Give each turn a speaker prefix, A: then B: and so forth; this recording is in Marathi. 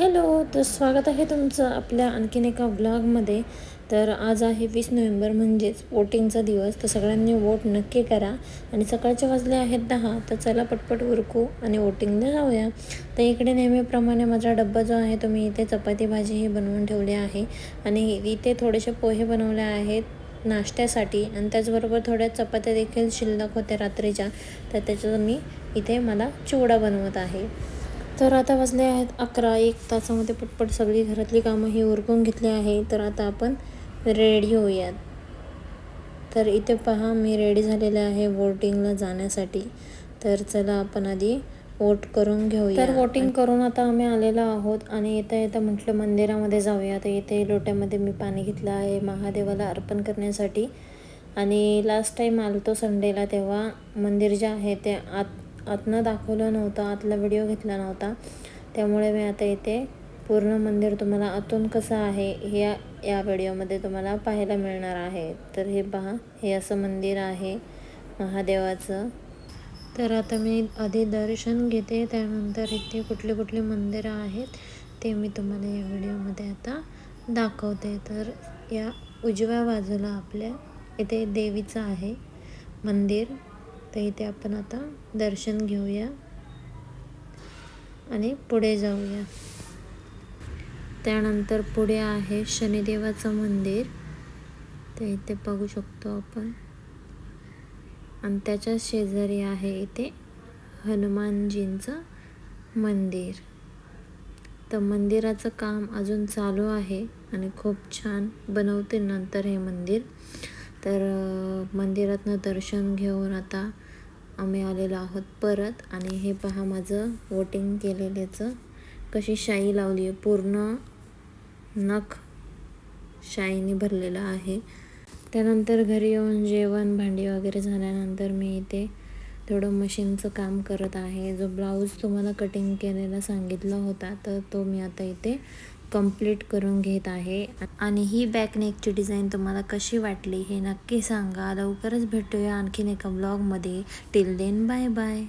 A: हॅलो तर स्वागत आहे तुमचं आपल्या आणखीन एका ब्लॉगमध्ये. तर आज आहे वीस नोव्हेंबर म्हणजेच वोटिंगचा दिवस. तर सगळ्यांनी वोट नक्की करा. आणि सकाळचे वाजले आहेत दहा तर चला पटपट उरकू आणि वोटिंगला जाऊया. तर इकडे नेहमीप्रमाणे माझा डब्बा जो आहे तो मी इथे चपाती भाजी ही बनवून ठेवली आहे. आणि इथे थोडेसे पोहे बनवले आहेत नाश्त्यासाठी. आणि त्याचबरोबर थोड्या चपात्या देखील शिल्लक होत्या रात्रीच्या. तर त्याच्यात मी इथे मला चिवडा बनवत आहे. तर आता वाजले आहेत अकरा एक तासामध्ये पटपट सगळी घरातली कामं ही उरकून घेतली आहे. तर आता आपण रेडी होऊयात. तर इथे पहा मी रेडी झालेले आहे वोटिंगला जाण्यासाठी. तर चला आपण आधी वोट करून घेऊया. तर वोटिंग करून आता आम्ही आलेलो आहोत आणि येता येता म्हटलं मंदिरामध्ये जाऊया. तर इथे लोट्यामध्ये मी पाणी घेतलं आहे महादेवाला अर्पण करण्यासाठी. आणि लास्ट टाईम आलो तो संडेला तेव्हा मंदिर जे आहे ते आत आतनं दाखवलं नव्हतं आतला व्हिडिओ घेतला नव्हता. त्यामुळे मी आता इथे पूर्ण मंदिर तुम्हाला आतून कसं आहे हे या व्हिडिओमध्ये तुम्हाला पाहायला मिळणार आहे. तर हे पहा हे असं मंदिर आहे महादेवाचं. तर आता मी आधी दर्शन घेते त्यानंतर इथे कुठले कुठले मंदिरं आहेत ते मी तुम्हाला या व्हिडिओमध्ये आता दाखवते. तर या उजव्या बाजूला आपल्या इथे देवीचं आहे मंदिर. तर इथे आपण आता दर्शन घेऊया आणि पुढे जाऊया. त्यानंतर पुढे आहे शनिदेवाचं मंदिर. तर इथे बघू शकतो आपण. आणि त्याच्या शेजारी आहे इथे हनुमानजींचं मंदिर. तर मंदिराचं काम अजून चालू आहे आणि खूप छान बनवते नंतर हे मंदिर. तर मंदिरातनं दर्शन घेऊन आता आम्ही आलेलो आहोत परत आणि हे पहा माझं वोटिंग केलेल्याचं. कशी शाई लावली आहे. पूर्ण नख शाईने भरलेलं आहे. त्यानंतर घरी येऊन जेवण भांडी वगैरे झाल्यानंतर मी इथे थोडं मशीनचं काम करत आहे. जो ब्लाऊज तुम्हाला कटिंग केलेला सांगितला होता तर तो मी आता इथे कंप्लीट करून घेत आहे. आणि ही बॅकनेकची डिझाईन तुम्हाला कशी वाटली हे नक्की सांगा. लवकरच भेटूया आणखीन एका ब्लॉगमध्ये टिल देन बाय बाय